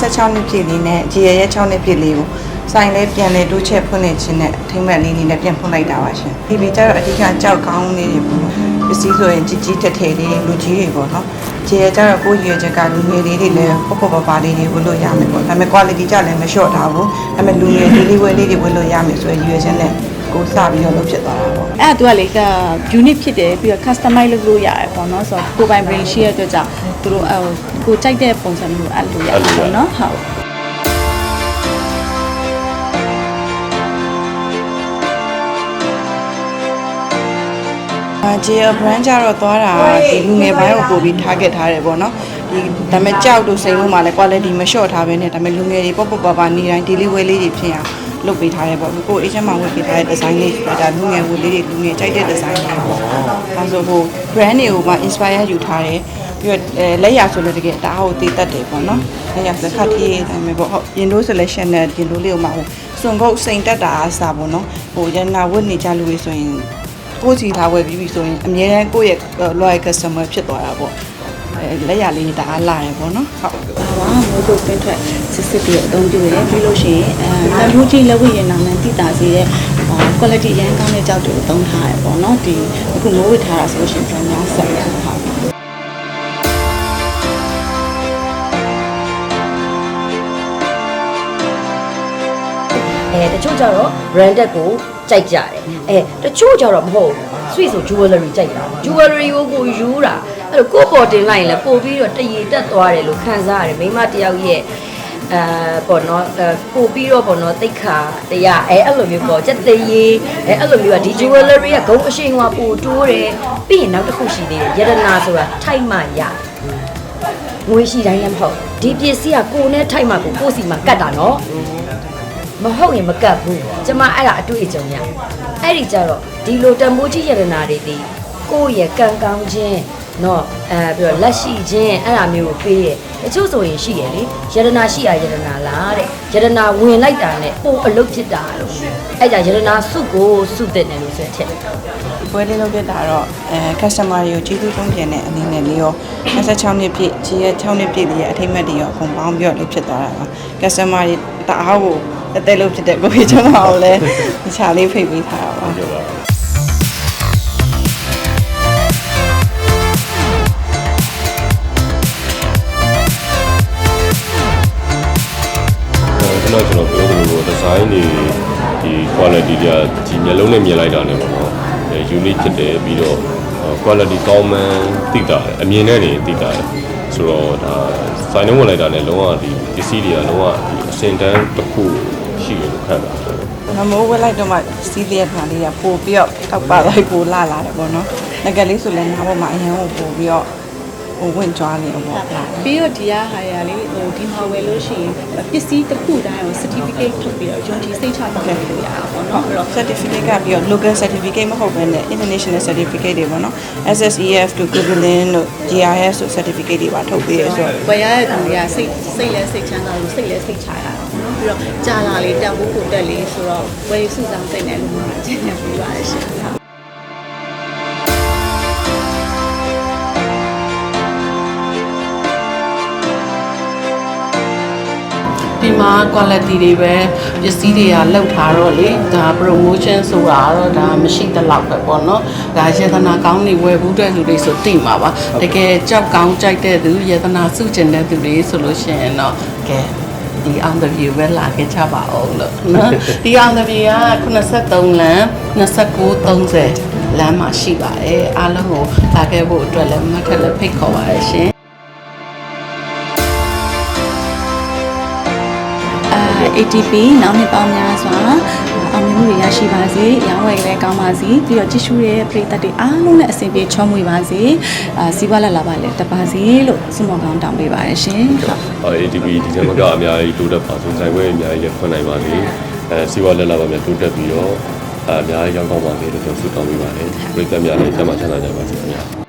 16နှစ်ပြည့်လေးနဲ့ဂျီရရဲ့6နှစ်ပြည့်လေးကိုဆိုင်လေးပြန်လေတိုးချက်ဖွင့်နေခြင်းနဲ့အထိမ့်မဲ့လေးလေးနဲ့ပြန်ဖွင့်လိုက်တာပါရှင်ဒီပြီးကျတော့အဓိကကြောက်ကောင်းလေးတွေပေါ့ပစ္စည်းဆိုရင်ကြီးကြီးတက်ထည်လေးလူကြီးတွေပေါ့နော်ဂျီရကျတော့ကိုယ့်ရွယ်ချက်ကလူငယ်လေးတွေလည်းပေါ့ပေါ့ပါပါလေးတွေဝတ်လို့ရမယ်ပေါ့ဒါပေမဲ့ quality ကြလည်းမလျှော့ထားဘူးဒါပေမဲ့လူငယ်လေးလေးဝယ်လေးတွေဝတ်လို့ရမယ်ဆိုရင်ရွယ်ချက်နဲ့ကိုစပြီးတော့လုပ်ဖြစ်သွားတာပေါ့အဲ့ဒါသူကလေက unit ဖြစ်တယ်ပြီးတော့ customize လုပ်လို့ရတယ်ပေါ့နော်ဆိုတော့ကိုယ်ပိုင် brain ရှိရတဲ့အတွက်ကြောင့်သူတို့အဲ ကိုကြိုက်တဲ့ပုံစံမျိုးအဲ့လိုရတယ်ပေါ့နော်ဟုတ်အာ JL brand ကြတော့သွားတာဒီလူငယ်ပိုင်းကိုပို့ပြီး target ထားတယ်ပေါ့နော်ဒီဒါပေမဲ့ကြောက်တို့စိန်လို့မှလည်း quality မလျှော့ထားဘဲနဲ့ဒါပေမဲ့လူငယ်တွေပေါ့ပေါ့ပါပါနေတိုင်း daily wear လေးတွေဖြစ်အောင်လုပ်ပေးထားတယ်ပေါ့ကိုအေးချမ်းမှာဝတ်ပေးထားတဲ့ design လေးဒါလူငယ်ဝတ်လေးတွေလူငယ်ကြိုက်တဲ့ design တွေပေါ့အဲဆိုဟို brand တွေကိုမှ inspire ယူထားတယ် ပြီးတော့အဲလက်ရဆိုလည်းတကယ်တအားကိုတည်တတ်တယ်ပေါ့နော်လက်ရဆိုခတ်တီးဒါပေမဲ့ပေါ့ဟုတ်ရင်တို့ selection နဲ့ရင်တို့လေးကိုမှဟိုစွန်ကုတ်စိန်တက်တာအစားပေါ့နော်ဟိုရန်နာဝတ်နေကြလူတွေဆိုရင်ကိုယ်စီထားဝယ်ပြီးပြီဆိုရင်အများတန်းကိုယ့်ရဲ့ loyal customer ဖြစ်သွားတာပေါ့အဲလက်ရလေးတအားလာရပေါ့နော်ဟုတ်ပါပါမိုးတို့ပင်းထွက်စစ်စစ်ပြီးအသုံးပြုရတယ်ပြီးလို့ရှိရင်အဲတမျိုးကြီးလက်ဝတ်ရင်နာမှန်တိတာစေတဲ့ quality ရန်ကောင်းတဲ့ကြောက်တွေကိုသုံးထားရပေါ့နော်ဒီအခုမိုးဝတ်ထားတာဆိုလို့ရှိရင်ပြန်များဆက် ချို့ကြတော့ branded ကိုကြိုက်ကြတယ်အဲတချို့ကြတော့မဟုတ်ဘူး sweet ဆို jewelry ကြိုက်တာ jewelry ကိုကိုယူတာအဲ့တော့ကိုယ့်ပေါ်တင်လိုက်ရင်လည်းပို့ပြီးတော့တရေတက်သွားတယ်လို့ခံစားရတယ်မိန်းမတစ်ယောက်ရဲ့အဲပေါ့နော်အဲပို့ပြီးတော့ပေါ့နော်တိတ်ခါတရားအဲအဲ့လိုမျိုးပေါ့စက်တရေအဲအဲ့လိုမျိုးကဒီ jewelry ကဂုံအရှိန်ကပို့တိုးတယ်ပြီးရင်နောက်တစ်ခုရှိသေးတယ်ယတနာဆိုတာထိုက်မှရတယ်ငွေရှိတိုင်းလည်းမဟုတ်ဒီပစ္စည်းကကိုယ်နဲ့ထိုက်မှကိုကိုယ်စီမှာကတ်တာနော် မဟုတ်ရင်မကတ်ဘူးကျမအဲ့ဒါအတွေ့အကြုံရအဲ့ဒီကြတော့ဒီလိုတန်ဖိုးကြီးယတနာတွေဒီကိုယ့်ရဲ့ကံကောင်းခြင်းနော်အဲပြီးတော့လက်ရှိချင်းအဲ့ဒါမျိုးကိုပေးတယ်တချို့ဆိုရင်ရှိရလေယတနာရှိရယတနာလားတဲ့ယတနာဝင်လိုက်တာနဲ့ပိုအလုပ်ဖြစ်တာလို့အဲ့ကြယတနာစုကိုစုတဲ့နယ်လို့ဆိုထက်ပွဲလေးလုပ်ဖြစ်တာတော့အဲ customer တွေကိုကျေးဇူးတုံးပြန်တဲ့အနေနဲ့လေးရော26နှစ်ပြည့်ကြီးရဲ့6နှစ်ပြည့်ရဲ့အထိမ့်မတ်တွေရောအကုန်ပေါင်းပြီးတော့လုပ်ဖြစ်သွားတာပါ customer တွေတအားကို အသက်လို့ဖြစ်တဲ့ကိုကြီးကျွန်တော်ကိုလည်းတခြားလေးဖိတ်ပေးထားတာပါပြောပါကျွန်တော်ကျွန်တော်ပြောသလိုပေါ့ design တွေဒီ quality တွေကဒီမျက်လုံးနဲ့မြင်လိုက်တာနဲ့ပေါ့နော်အဲ unique ဖြစ်တယ်ပြီးတော့ quality ကောင်းမှန်းသိတာတယ်အမြင်နဲ့နေသိတာတယ်ဆိုတော့ဒါစိုင်းနှုံးဝင်လိုက်တာနဲ့လုံးဝဒီပစ္စည်းတွေကလုံးဝဒီအစင်တန်းတစ်ခု ရှိတယ်လို့ခံတာတယ်မမိုးဝက်လိုက်တော့မှစီးလျက်ခါလေးကပို့ပြီးတော့တောက်ပါလိုက်ပို့လာလာတယ်ပေါ့နော်ငကလေးဆိုလည်းနားပေါ်မှာအရင်ကပို့ပြီးတော့ ဟိုဝင်ကြွားနေပေါ့ဗျာပြီးတော့ဒီကဟာရလေးဟိုဒီမှာဝယ်လို့ရှိရင်ပစ္စည်းတစ်ခုတိုင်းကို certificate ထုတ်ပြီးတော့ယုံကြည်စိတ်ချတောင်းလို့ရတာပေါ့နော်အဲ့တော့ certificate ကပြီးတော့ local certificate မဟုတ်ဘဲနဲ့ international certificate တွေပေါ့နော် SSEF တို့ Equivalent တို့ GIS တို့ certificate တွေပါထုတ်ပေးရဆိုတော့ဝယ်ရတဲ့သူတွေကစိတ်စိတ်လဲစိတ်ချမ်းသာလို့စိတ်လဲစိတ်ချရတာပေါ့နော်ပြီးတော့ကြာလာလေးတန်ဖိုးကိုတက်လေးဆိုတော့ဝယ်စုဆောင်စိတ်နဲ့လူမှကျင်းနေပြီးပါရှင် quality တွေပဲပစ္စည်းတွေကလောက်ထားတော့လေဒါ promotion ဆိုတာတော့ဒါမရှိသလောက်ပဲပေါ့နော်ဒါယတနာကောင်းနေဝယ်ဘူးတဲ့လူတွေဆိုသိမှာပါတကယ်ကြောက်ကောင်းကြိုက်တဲ့သူယတနာစုကျင်တဲ့သူတွေဆိုလို့ရှိရင်တော့ကဲဒီအောင်တပြေပဲလာခဲ့ကြပါအောင်လို့နော်ဒီအောင်တပြေက83လမ်း29 30လမ်းမှာရှိပါတယ်အားလုံးကိုလာခဲ့ဖို့အတွက်လည်းမတ်ထက်လည်းဖိတ်ခေါ်ပါရရှင် ATP နောက်နှစ်ပေါင်းများစွာအောင်မြင်မှုတွေရရှိပါစေ။ရောင်းဝယ်လည်းကောင်းပါစေ။ပြီးတော့ကြည့်ရှုတဲ့ပရိသတ်တွေအားလုံးနဲ့အဆင်ပြေချောမွေပါစေ။အာစီးပွားလက်လာပါလေတက်ပါစေလို့ဆုမွန်ကောင်းတောင်းပေးပါရရှင်။ဟုတ်အော် ATP ဒီဇင်ဘာကအများကြီးတိုးတက်ပါဆုံးဆိုင်ဝဲအများကြီးလည်းဖွင့်နိုင်ပါလေအဲစီဝါလက်လာပါများတိုးတက်ပြီးတော့အများကြီးရောက်ကောင်းပါလေလို့ကျွန်တော်ဆုတောင်းပေးပါတယ်ပြည်သက်များလည်းကျမ်းမာချမ်းသာကြပါစေခင်ဗျာ